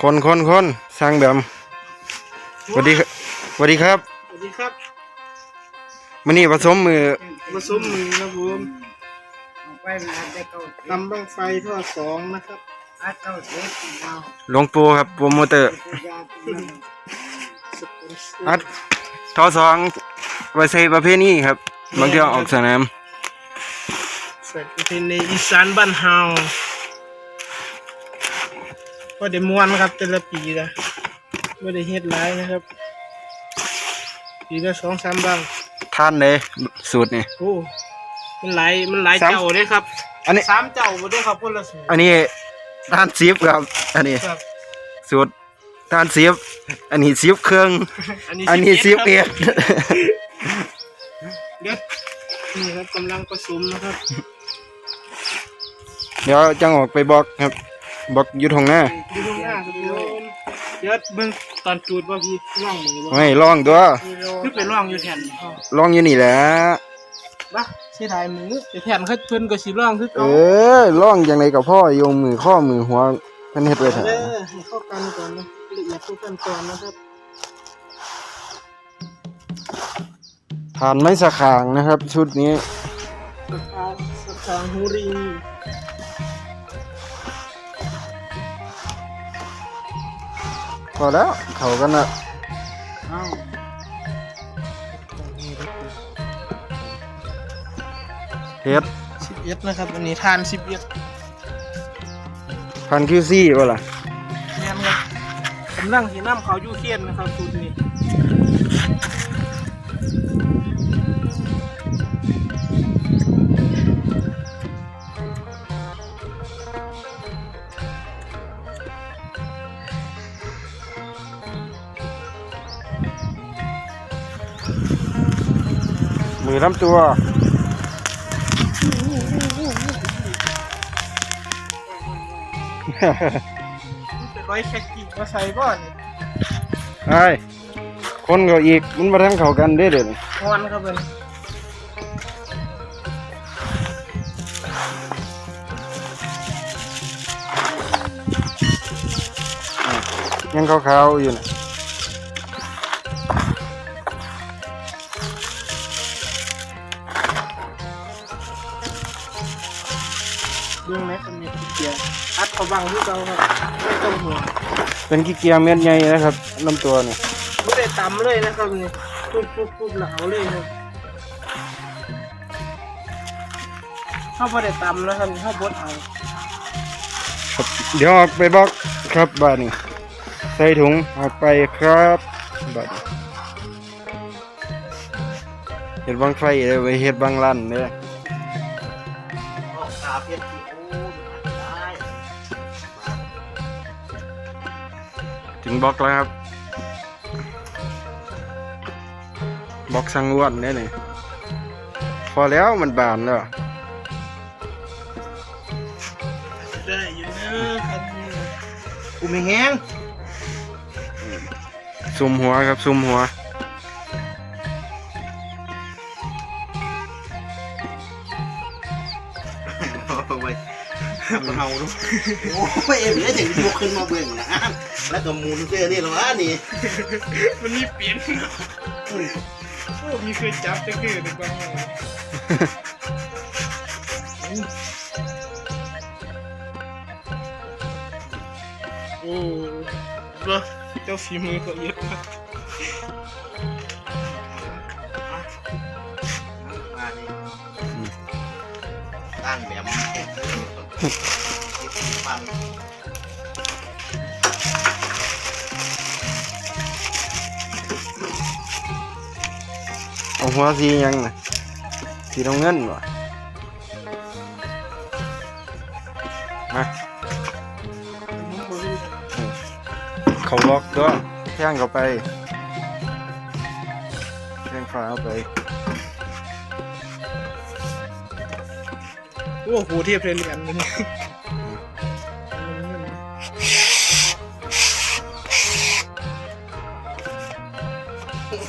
คนคนคนสร้างแบบสวัสดีครับสวัสดีครับสวัสดีครับมันนี่ผสมมือมาสมมือนะผมไปมันอาจจะเก้าสิบนำบังไฟทอดสองนะครับอาจเก้าสิบเราหลวงปู่ครับโปรโมเตอร์ตัวยาตัวนั้นสปอนเซอร์อัดทอสองไว้ใช้ประเภทนี้ครับบางทีเอาออกสนามใส่ประเพณีอีสานบ้านเฮา ก็ได้ม่วนครับ แต่ละปีนะไม่ได้เฮ็ดหลายนะครับ ปีละสองสามบังท่านเลยสูตรนี่ โอ้มันหลายมันหลายสามเจ้าเลยครับอันนี้ สามเจ้าหมดเลยครับคนละสูตรอันนี้ท่านซิฟครับ อันนี้ครับ สูตรท่านซิฟอันนี้ซิฟเครื่อง อันนี้ซิฟเอ็ดเด็ดนี่ครับกำลังผสมนะครับ เดี๋ยวจังออกไปบอกครับ บอกอยุดทางหน้าดูตรงหน้าครับพี่น้องเดี๋ยวเบิ่งตอนจูดว่าพี่ร่องมือบ่ไม่ลองตัวคือไปร่องอยู่แทนเขาลองอยู่นี่แหละบ้าเสียดายมือแต่แทนเขาเพิ่นก็สิร่องคือเอเก่าอลองอย่างไรกับพ่อโยงมือข้อมือหัวเพิ่นเฮ็ดไว้เถอะเด้อให้เข้ากันก่อนนะละเอียดทุกขั้นตอนนะครับทานไม้สะขางนะครับ ชุดนี้ สะพานสะพานหูริ พอแล้วเขากันนะเอ้าเฮ็ดสิบเอ็ดนะครับอันนี้ทานสิบเอ็ดพันคิวซี่บ่ล่ะแม่นครับกำลังสีน้ำเขาอยู่เคียนนะครับสูตรนี้ มือลำตัวเป็นร้อยแคกกี้มาใส่บ้านไอ้คนก็อีกมันมาทั้งเขากันเด้อเด้องอนครับเป็นยังขาวๆอยู่น่ะ เรื่องแม็กเป็นเม็ดเกียร์อัดเขาบังที่เราครับไม่ต้องห่วงเป็นขี้เกียจเม็ดใหญ่นะครับลำตัวนี่ไม่ได้ตำเลยนะครับนี่ปุ๊บปุ๊บปุ๊บหนาวเลยครับเข้าไม่ได้ตำนะครับเข้าบดเอาครับเดี๋ยวออกไปบอกครับบ้านนี้ใส่ถุงออกไปครับบ้านนี้เฮ็ดบังไฟเด้อไปเฮ็ดบังลั่นเด้อ ถึงบล็อกแล้วครับบล็อกสังอ้วนเนี่ยนี่พอแล้วมันบานแล้วได้อยู่นะครับกูไม่แห้งซุมหัวครับซุมหัวโอ้ยเฮาลูกโอ้ยเอ็มเนี่ยถึงยกขึ้นมาเบิ่งนะ แล้วก็หมูนเสื้อนี่หรอวะนี่มันนี่เปลี่ยนโอ้มีเคยจับจะคือแต่ก่อนโอ้เบ้อเจ้าฝีมือก็เยอะมากมานี่ตั้งแบบฟัง หัวสียังนะสีน้ำเงินวะมาเขาล็อกตัวแท่งเข้าไปแท่งฟ้าเข้าไป โอ้โหเทียบเลยเหรียญเลย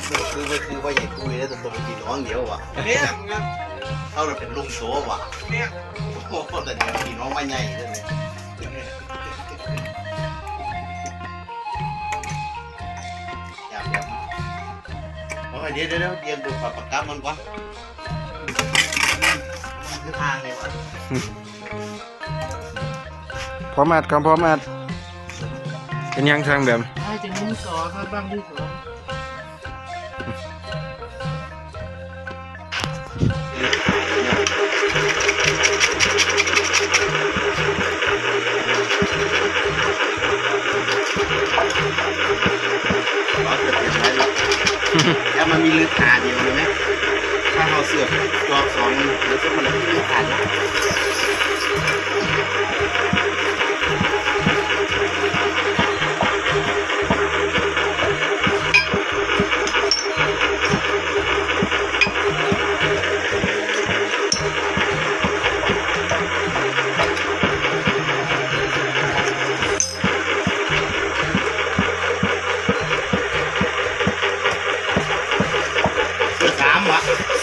คือว่าคือว่าใหญ่คุยแล้วแต่ตัวเป็นพี่น้องเดียวว่ะเนี่ยเท่าเราเป็นลุงโซว่ะเนี่ยโอ้แต่เดี๋ยวพี่น้องมาใหญ่เลยเดี๋ยวเดี๋ยวเดี๋ยวดูฝาปากกามันวะคือทางเลยวะพร้อมอัดครับพร้อมอัดเป็นยังช่างแบบใช่จะมุ้งสอครับบ้างที่สอ ถ้าเราเสื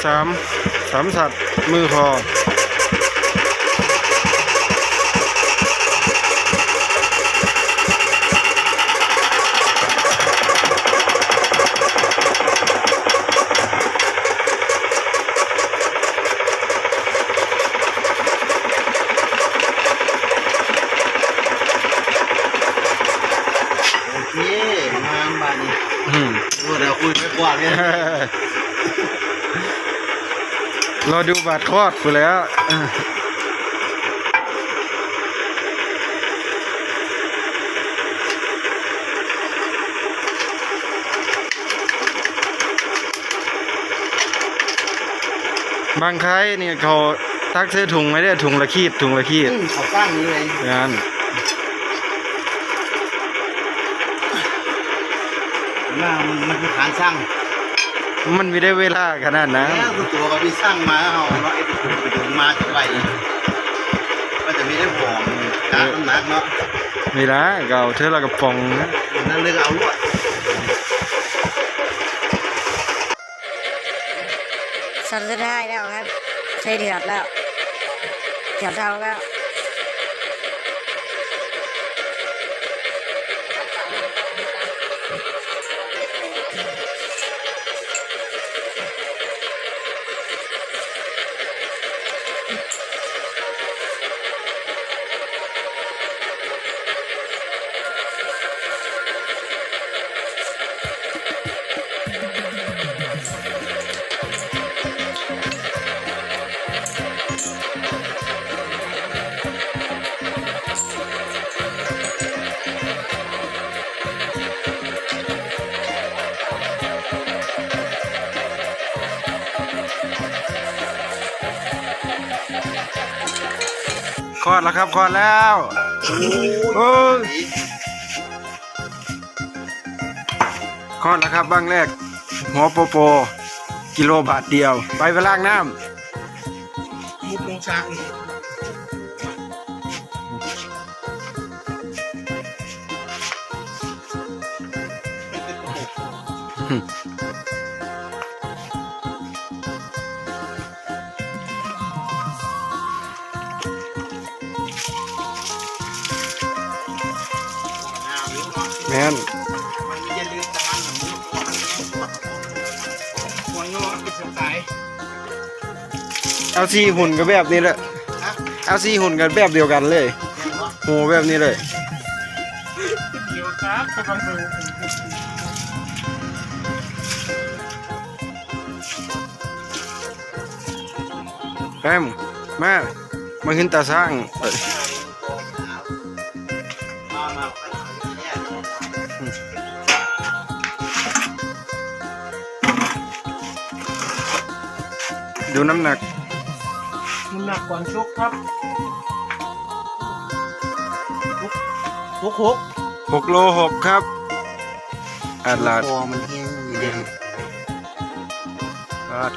สามสามสัตว์มือพอโอเคงานบ้านนี้อืมดูเดี๋ยวคุยไปกว่าเนี่ย รอดูบัตรคลอดกูแล้วเออบบางครั้งเนี่ยเขาตักเสื้อถุงไม่ได้ถุงละขีดถุงละขีดอืมเขาสร้างนี้เลยงานหน้ามันมันคือฐานสร้าง มันไม่ได้เวลาขนาดนั้นแล้วคือตัวก็มีสร้างมาเอาเนาะไอ้ตัวไปถึงมาจะไหวก็จะไม่ได้หอมการน้ำหนักเนาะเวลาเก่าเธอละกระป๋องนะนั่นเลยเอาลวดสัตว์สุดท้ายแล้วครับใช้เดือดแล้วเดือดเท่าแล้ว คลอดแล้วครับคลอดแล้วโอ้ยคลอดแล้วครับบ้างแรก หัวโปโป กิโลบาทเดียว ไปไปล้างน้มุดลงช้างอีกำแม แต่มันเอาซีหุ่นกับแบบนี้แหละเอาซีหุ่นกันแบบเดียวกันเลยโหแบบนี้เลยเดียวครับกำลังดูแอมมามาขึ้นตาสร้าง ดูน้ำหนัก น้ำหนักก่อนชกครับทุกหก6โล6ครับอาดลาดคอมันแห้งอยู่เด่นอาดลาด